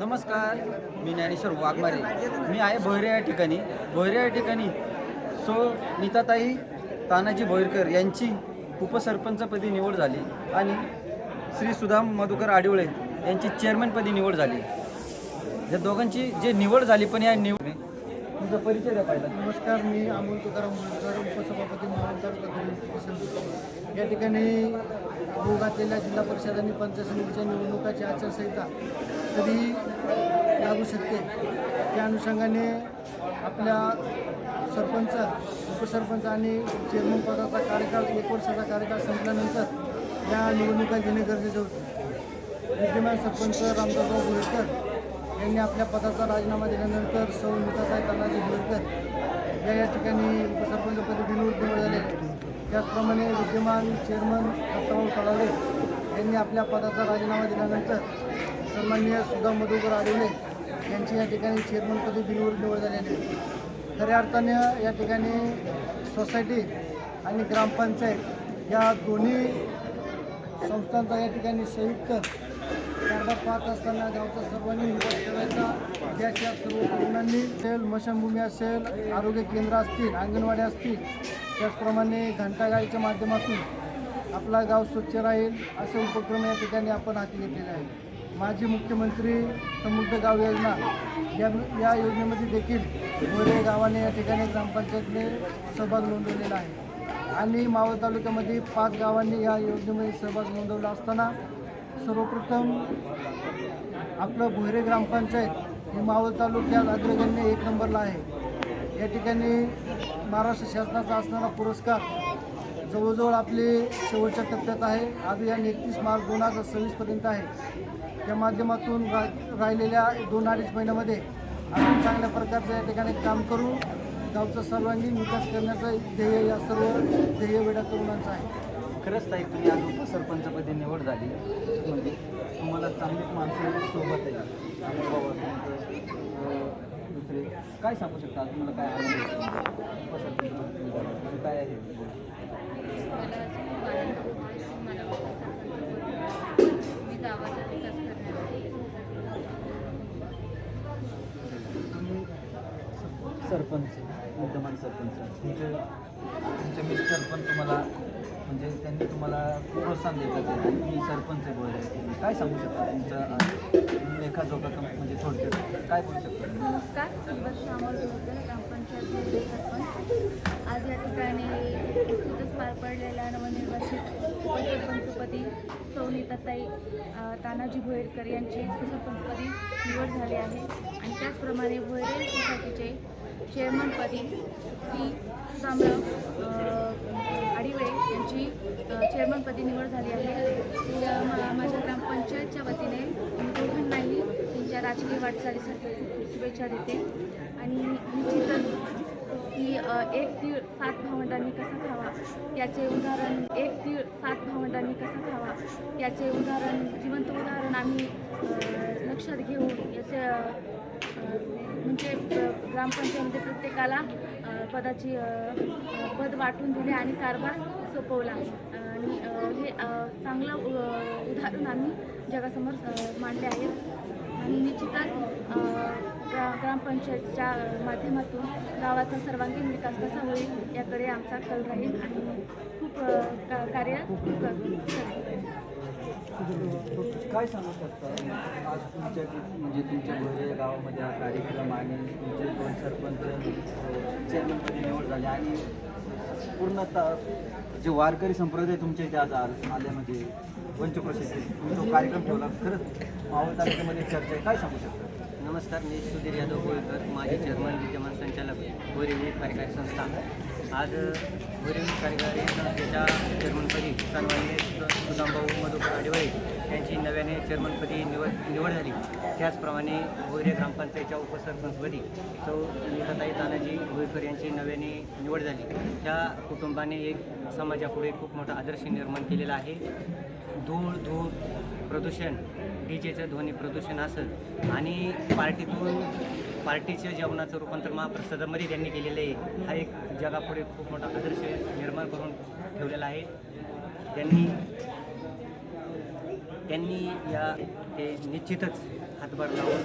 नमस्कार मी ज्ञानेश्वर वाघमारे. मी आहे भोयरे या ठिकाणी. भोयरे या ठिकाणी सो नीताताई तानाजी भोईरकर यांची उपसरपंचपदी निवड झाली आणि श्री सुधाम मधुकर आडिवळे यांची चेअरमनपदी निवड झाली. या दोघांची जे निवड झाली पण या निवड तुमचा परिचय द्या पाहिजे नमस्कार मी अमोल तुकाराम उपसभापती महाविकास या ठिकाणी होऊ घातलेल्या जिल्हा परिषद आणि पंचायत समितीच्या निवडणुकाची आचारसंहिता कधी लागू शकते. त्या अनुषंगाने आपल्या सरपंच उपसरपंच आणि चेअरमन पदाचा कार्यकाळ एक वर्षाचा कार्यकाळ संपल्यानंतर या निवडणुका घेणे गरजेचे होते. विद्यमान सरपंच रामदासराव बोरकर यांनी आपल्या पदाचा राजीनामा दिल्यानंतर सौ नीताताई तानाजी बोरकर या या ठिकाणी उपसरपंचपदी बिनविरोध निवड झाले. त्याचप्रमाणे विद्यमान चेअरमन दत्ताभाऊ तळावे यांनी आपल्या पदाचा राजीनामा दिल्यानंतर सन्माननीय सुधा मधुकर आडिवले यांची या ठिकाणी चेअरमनपदी बिनविरोध निवड झालेली आहे. खऱ्या अर्थाने या ठिकाणी सोसायटी आणि ग्रामपंचायत या दोन्ही संस्थांचा या ठिकाणी संयुक्त कारभार पाहत असताना गावचा सर्वांनी निवास करायचा. त्याच या सर्व तरुणांनी असेल मशनभूमी असेल आरोग्य केंद्र असतील अंगणवाडी असतील त्याचप्रमाणे घंटागाईच्या माध्यमातून आपला गाव स्वच्छ राहील असे उपक्रम या ठिकाणी आपण हाती घेतलेले आहे माजी मुख्यमंत्री समृद्ध गाव योजना या या योजनेमध्ये देखील मोरे गावाने या ठिकाणी ग्रामपंचायतने सहभाग नोंदवलेला आहे. आणि मावळ तालुक्यामध्ये पाच गावांनी या योजनेमध्ये सहभाग नोंदवला असताना सर्वप्रथम आपलं भोयरे ग्रामपंचायत ही मावळ तालुक्यात अग्रगण्य एक नंबरला आहे. या ठिकाणी महाराष्ट्र शासनाचा असणारा पुरस्कार जवळजवळ आपले शेवटच्या टप्प्यात आहे. अभियान एकतीस मार्च दोन हजार सव्वीसपर्यंत आहे. त्या माध्यमातून रा राहिलेल्या दोन अडीच महिन्यामध्ये आपण चांगल्या प्रकारचं या ठिकाणी काम करू. गावचा सर्वांगीण विकास करण्याचं ध्येय या सर्व ध्येय वेळा तरुणांचं आहे. खरंच ताई तुम्ही आज उपसरपंचपदी निवड झाली. म्हणजे तुम्हाला चांगलीच माणसं सोबत आहे अमोल बाबा दुसरे काय सांगू शकता? आज तुम्हाला काय आनंद उपसरपंच काय आहे? तुम्ही सरपंच विद्यमान सरपंच तुमचे तुमचे मिस्टर पण तुम्हाला म्हणजे त्यांनी तुम्हाला प्रोत्साहन देतात आणि मी सरपंच बोलले काय सांगू शकता? तुमचं लेखाजोखा म्हणजे थोडक्यात काय बोलू शकता? नमस्कार. ग्रामपंचायत सरपंच. आज या ठिकाणी पार पडलेल्या नवनिर्वाचित उपसरपंचपदी सौनीताताई तानाजी भोयरकर यांची उपसरपंचपदी निवड झाली आहे. आणि त्याचप्रमाणे भोयरे सोसायटीचे चेअरमनपदी श्री रामराव आडिवळे यांची चेअरमनपदी निवड झाली आहे. माझ्या ग्रामपंचायतच्या वतीने दोघांनाही त्यांच्या राजकीय वाटचालीसाठी शुभेच्छा देते. आणि निश्चितच की एक तीळ सात भावंडांनी कसा खावा याचे उदाहरण एक तीळ सात भावंडांनी कसा खावा याचे उदाहरण जिवंत उदाहरण आम्ही लक्षात घेऊन याचे म्हणजे प्र- ग्रामपंचायतीमध्ये प्रत्येकाला पदाची पद वाटून दिले आणि कारभार सोपवला. आणि हे चांगलं उ- उदाहरण आम्ही जगासमोर मांडले आहे. आणि निश्चितच ग्रा ग्रामपंचायतच्या माध्यमातून गावाचा सर्वांगीण विकास कसा होईल याकडे आमचा कल राहील आणि खूप का- कार्य करू काय सांगू शकता? आज तुमच्या म्हणजे तुमच्या भोरे गावामध्ये हा कार्यक्रम आणि तुमचे दोन सरपंच चेअरमनपदी निवड झाली आणि पूर्णतः जे वारकरी संप्रदाय तुमच्या इथे आज आल- आले पंचक्रोशीचे तुम्ही जो कार्यक्रम ठेवला. खरंच मावळ तालुक्यामध्ये चर्चा काय सांगू शकता? नमस्कार मी सुधीर यादव गोळकर माजी चेअरमन विद्यमान संचालक बोरिवली कार्यकारी संस्था. आज बोरिवली कार्यकारी संस्थेच्या चेअरमनपदी सन्मान्य सुदामभाऊ मधुकर आडिवळे यांची नव्याने चेअरमनपदी निवड निवड झाली. त्याचप्रमाणे भोयरे ग्रामपंचायतच्या उपसरपंचपदी सौ नीताताई तानाजी भोईकर यांची नव्याने निवड झाली. त्या कुटुंबाने एक समाजापुढे खूप मोठा आदर्श निर्माण केलेला आहे. धूळ धूळ प्रदूषण डी जेचं ध्वनी प्रदूषण असं आणि पार्टीतून पार्टीच्या जेवणाचं रूपांतर महाप्रसादामध्ये त्यांनी केलेलं आहे. हा एक जगापुढे खूप मोठा आदर्श निर्माण करून ठेवलेला आहे. त्यांनी त्यांनी या ते निश्चितच हातभार लावून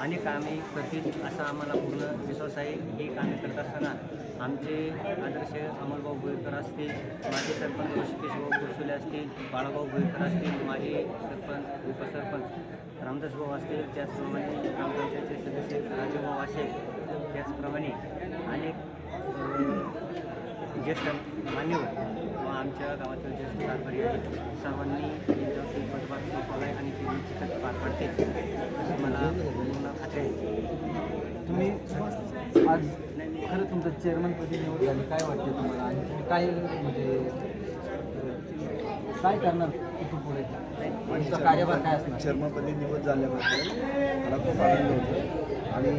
अनेक कामे करतील असा आम्हाला पूर्ण विश्वास आहे. हे कामे करत असताना आमचे आदर्श अमलभाऊ भोईकर असतील माजी सरपंच ऋषिकेशभाऊ कुरसुले असतील बाळाभाऊ भोईकर असतील माजी सरपंच उपसरपंच रामदास भाऊ असतील त्याचप्रमाणे ग्रामपंचायतचे सदस्य राजूभाऊ असेल त्याचप्रमाणे अनेक ज्येष्ठ मान्यवर आमच्या गावातील ज्येष्ठ कारभारी आहेत. सर्वांनी यांच्यावरती पदभार सोपवला आहे आणि ते निश्चितच पार पडते अशी मला पूर्ण खात्री आहे. तुम्ही आज खरं तुमचं चेअरमनपदी निवड झाली काय वाटते तुम्हाला? आणि तुम्ही काय म्हणजे काय करणार इथून पुढे? तुमचा कार्यभार काय असणार? चर्मपदी निवड झाल्याबद्दल मला खूप आनंद होतो आणि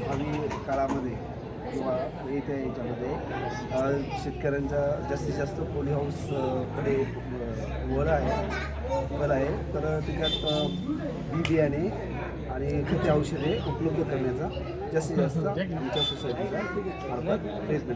भावी काळामध्ये किंवा येत्या याच्यामध्ये. शेतकऱ्यांचा जास्तीत जास्त पोली हाऊसकडे वर वळ आहे. वळ आहे. तर त्याच्यात बी बियाणे आणि खते औषधे उपलब्ध करण्याचा जास्तीत जास्त आमच्या सोसायटीचा मार्फत प्रयत्न